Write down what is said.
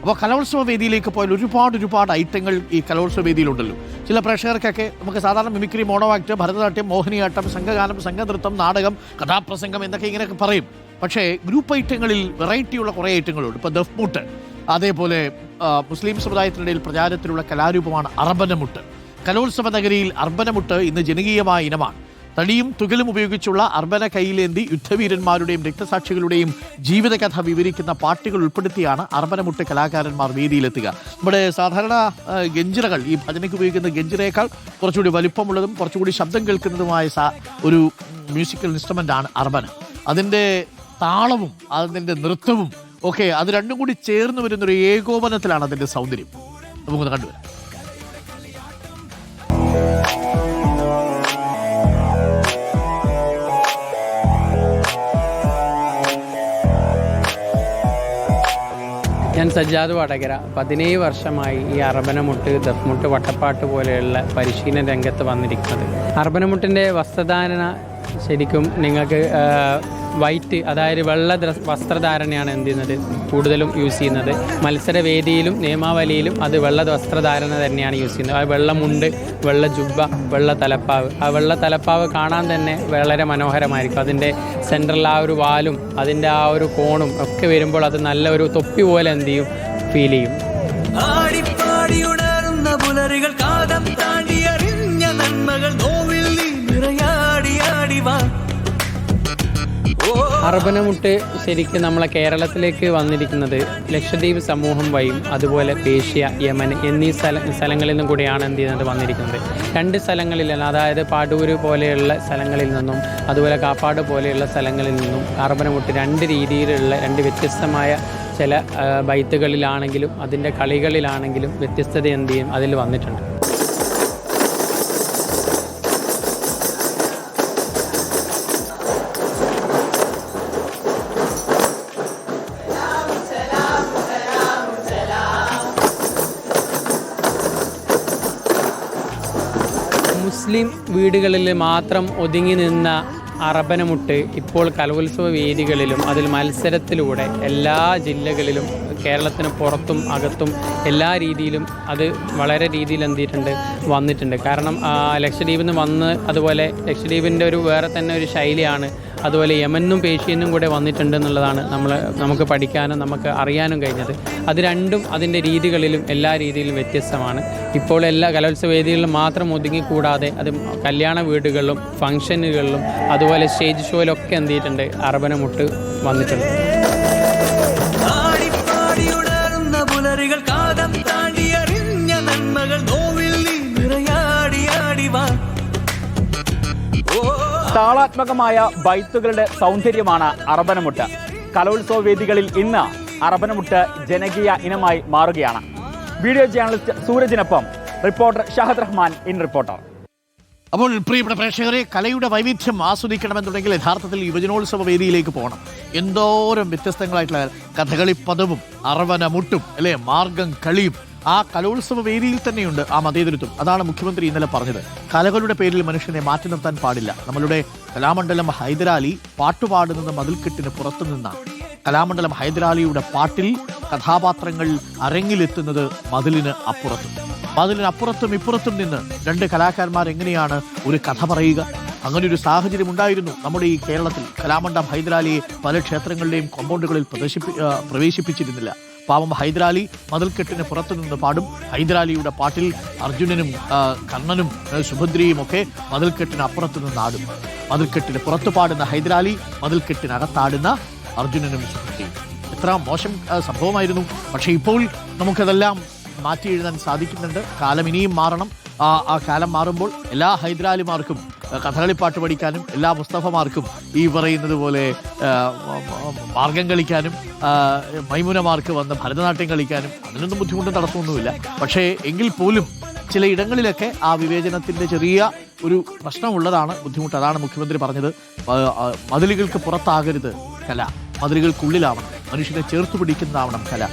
അപ്പോൾ കലോത്സവ വേദിയിലേക്ക് പോയാൽ ഒരുപാട് ഒരുപാട് ഐറ്റങ്ങൾ ഈ കലോത്സവ വേദിയിലുണ്ടല്ലോ. ചില പ്രേക്ഷകർക്കൊക്കെ നമുക്ക് സാധാരണ mimicry mono act Bharatanatyam Mohiniyattam സംഘഗാനം സംഘനൃത്തം നാടകം കഥാപ്രസംഗം എന്നൊക്കെ ഇങ്ങനെയൊക്കെ പറയും. പക്ഷേ ഗ്രൂപ്പ് ഐറ്റങ്ങളിൽ വെറൈറ്റിയുള്ള കുറേ ഐറ്റങ്ങളുണ്ട്. ഇപ്പോൾ ദഫ്മുട്ട് അതേപോലെ മുസ്ലിം സമുദായത്തിനിടയിൽ പ്രചാരത്തിലുള്ള കലാരൂപമാണ് അർബനമുട്ട്. കലോത്സവ നഗരിയിൽ അർബനമുട്ട് ഇന്ന് ജനകീയമായ ഇനമാണ്. തടിയും തുകലും ഉപയോഗിച്ചുള്ള അർബന കൈയിലേന്തി യുദ്ധവീരന്മാരുടെയും രക്തസാക്ഷികളുടെയും ജീവിതകഥ വിവരിക്കുന്ന പാട്ടുകൾ ഉൾപ്പെടുത്തിയാണ് അർബനമുട്ട് കലാകാരന്മാർ വേദിയിലെത്തുക. നമ്മുടെ സാധാരണ ഗഞ്ചിറകൾ ഈ ഭജനയ്ക്ക് ഉപയോഗിക്കുന്ന ഗഞ്ചിറയേക്കാൾ കുറച്ചുകൂടി വലിപ്പമുള്ളതും കുറച്ചുകൂടി ശബ്ദം കേൾക്കുന്നതുമായ ഒരു മ്യൂസിക്കൽ ഇൻസ്ട്രുമെന്റ് ആണ് അർബന. അതിന്റെ താളവും അതിന്റെ നൃത്തവും ഒക്കെ അത് രണ്ടും കൂടി ചേർന്ന് വരുന്നൊരു ഏകോപനത്തിലാണ് അതിന്റെ സൗന്ദര്യം. നമുക്കൊന്ന് കണ്ടുവരാം. സജ്ജാദ് വടകര പതിനേഴ് വർഷമായി ഈ അറബനമുട്ട് ദഫ്മുട്ട് വട്ടപ്പാട്ട് പോലെയുള്ള പരിശീലന രംഗത്ത് വന്നിരിക്കുന്നത്. അറബനമുട്ടിന്റെ വസ്ത്രധാരണ ശരിക്കും നിങ്ങൾക്ക് വൈറ്റ് അതായത് വെള്ള വസ്ത്രധാരണയാണ് എന്ത് ചെയ്യുന്നത്? കൂടുതലും യൂസ് ചെയ്യുന്നത്. മത്സരവേദിയിലും നിയമാവലിയിലും അത് വെള്ള വസ്ത്രധാരണ തന്നെയാണ് യൂസ് ചെയ്യുന്നത്. ആ വെള്ളമുണ്ട് വെള്ള ജുബ്ബ വെള്ള തലപ്പാവ്. ആ വെള്ള തലപ്പാവ് കാണാൻ തന്നെ വളരെ മനോഹരമായിരിക്കും. അതിന്റെ സെൻട്രൽ ആ ഒരു വാലും അതിന്റെ ആ ഒരു കോണും ഒക്കെ വരുമ്പോൾ അത് നല്ല ഒരു തൊപ്പി പോലെ എന്ത് ചെയ്യും? ഫീൽ ചെയ്യും. കാതം നന്മകൾ നോവിൽ നീ അർബനമുട്ട് ശരിക്കും നമ്മളെ കേരളത്തിലേക്ക് വന്നിരിക്കുന്നത് ലക്ഷദ്വീപ് സമൂഹം വഴിയും അതുപോലെ പേഷ്യ യമൻ എന്നീ സ്ഥല സ്ഥലങ്ങളിൽ നിന്നും കൂടിയാണ് എന്ത് ചെയ്യുന്നത് വന്നിരിക്കുന്നത്. രണ്ട് സ്ഥലങ്ങളിലാണ് അതായത് പാടൂര് പോലെയുള്ള സ്ഥലങ്ങളിൽ നിന്നും അതുപോലെ കാപ്പാട് പോലെയുള്ള സ്ഥലങ്ങളിൽ നിന്നും അർബനമുട്ട് രണ്ട് രീതിയിലുള്ള രണ്ട് വ്യത്യസ്തമായ ചില ബൈത്തുകളിലാണെങ്കിലും അതിന്റെ കളികളിലാണെങ്കിലും വ്യത്യസ്തത എന്ത് ചെയ്യും? അതിൽ വന്നിട്ടുണ്ട്. മുസ്ലിം വീടുകളിൽ മാത്രം ഒതുങ്ങി നിന്ന അറബനമുട്ട് ഇപ്പോൾ കലോത്സവ വേദികളിലും അതിൽ മത്സരത്തിലൂടെ എല്ലാ ജില്ലകളിലും കേരളത്തിന് പുറത്തും അകത്തും എല്ലാ രീതിയിലും അത് വളരെ രീതിയിൽ എന്തിയിട്ടുണ്ട് വന്നിട്ടുണ്ട്. കാരണം ലക്ഷദ്വീപിൽ നിന്ന് വന്ന് അതുപോലെ ലക്ഷദ്വീപിന്റെ ഒരു വേറെ തന്നെ ഒരു ശൈലിയാണ് അതുപോലെ യമനും പേഷ്യനും കൂടെ വന്നിട്ടുണ്ട് എന്നുള്ളതാണ് നമ്മൾ നമുക്ക് പഠിക്കാനും നമുക്ക് അറിയാനും കഴിഞ്ഞത്. അത് രണ്ടും അതിന്റെ രീതികളിലും എല്ലാ രീതിയിലും വ്യത്യസ്തമാണ്. ഇപ്പോൾ എല്ലാ കലോത്സവ വേദികളിലും മാത്രം ഒതുങ്ങിക്കൂടാതെ അത് കല്യാണ വീടുകളിലും ഫംഗ്ഷനുകളിലും അതുപോലെ സ്റ്റേജ് ഷോയിലൊക്കെ എന്ത് ചെയ്തിട്ടുണ്ട്? അറബനമുട്ട് വന്നിട്ടുണ്ട്. പുലരുകൾ കാതം താണ്ടി താളാത്മകമായ ബൈത്തുകളുടെ സൗന്ദര്യമാണ് അറബനമുട്ട്. കലോത്സവ വേദികളിൽ ഇന്ന് അറബനമുട്ട് ജനകീയ ഇനമായി മാറുകയാണ്. Video journalist സൂരജിനൊപ്പം reporter Shahad Rahman in reporter. അപ്പോൾ പ്രിയപ്പെട്ട പ്രേക്ഷകരെ കലയുടെ വൈവിധ്യം ആസ്വദിക്കണമെന്നുണ്ടെങ്കിൽ യഥാർത്ഥത്തിൽ യുവജനോത്സവ വേദിയിലേക്ക് പോകണം. എന്തോരം വ്യത്യസ്തങ്ങളായിട്ടുള്ള കഥകളി പദവും അറവന മുട്ടും അല്ലേ? മാർഗം കളിയും ആ കലോത്സവ വേദിയിൽ തന്നെയുണ്ട് ആ മതേതരത്വം. അതാണ് മുഖ്യമന്ത്രി ഇന്നലെ പറഞ്ഞത്. കലകളുടെ പേരിൽ മനുഷ്യനെ മാറ്റി നിർത്താൻ പാടില്ല. നമ്മളുടെ കലാമണ്ഡലം ഹൈദരാലി പാട്ടുപാടുന്നത് മതിൽക്കെട്ടിന് പുറത്തു നിന്നാണ്. കലാമണ്ഡലം ഹൈദരാലിയുടെ പാട്ടിൽ കഥാപാത്രങ്ങൾ അരങ്ങിലെത്തുന്നത് മതിലിന് അപ്പുറത്തും. മതിലിനപ്പുറത്തും ഇപ്പുറത്തും നിന്ന് രണ്ട് കലാകാരന്മാർ എങ്ങനെയാണ് ഒരു കഥ പറയുക? അങ്ങനെ ഒരു സാഹചര്യം ഉണ്ടായിരുന്നു നമ്മുടെ ഈ കേരളത്തിൽ. കലാമണ്ഡം ഹൈദരാലിയെ പല ക്ഷേത്രങ്ങളുടെയും കോമ്പൗണ്ടുകളിൽ പ്രദർശിപ്പി പ്രവേശിപ്പിച്ചിരുന്നില്ല. പാവം ഹൈദരാലി മതിൽക്കെട്ടിന് പുറത്തുനിന്ന് പാടും. ഹൈദരാലിയുടെ പാട്ടിൽ അർജുനനും കർണനും സുഭദ്രയും ഒക്കെ മതിൽക്കെട്ടിന് അപ്പുറത്ത് നിന്ന് ആടും. മതിൽക്കെട്ടിന് പുറത്ത് പാടുന്ന ഹൈദരാലി മതിൽക്കെട്ടിനകത്താടുന്ന അർജുനനും സുഭദ്രയും. എത്ര മോശം സംഭവമായിരുന്നു. പക്ഷേ ഇപ്പോൾ നമുക്കതെല്ലാം മാറ്റി എഴുതാൻ സാധിക്കുന്നുണ്ട്. കാലം ഇനിയും മാറണം. ആ കാലം മാറുമ്പോൾ എല്ലാ ഹൈദരാലിമാർക്കും കഥകളിപ്പാട്ട് പഠിക്കാനും എല്ലാ മുസ്തഫമാർക്കും ഈ പറയുന്നത് പോലെ മാർഗം കളിക്കാനും മൈമുനമാർക്ക് വന്ന് ഭരതനാട്യം കളിക്കാനും അതിനൊന്നും ബുദ്ധിമുട്ടും തടസ്സമൊന്നുമില്ല. പക്ഷേ എങ്കിൽ പോലും ചില ഇടങ്ങളിലൊക്കെ ആ വിവേചനത്തിന്റെ ചെറിയ ഒരു പ്രശ്നമുള്ളതാണ് ബുദ്ധിമുട്ട്. അതാണ് മുഖ്യമന്ത്രി പറഞ്ഞത്. മതിലുകൾക്ക് പുറത്താകരുത് കല. മതിലുകൾക്കുള്ളിലാവണം. മനുഷ്യനെ ചേർത്ത് പിടിക്കുന്നതാവണം കല.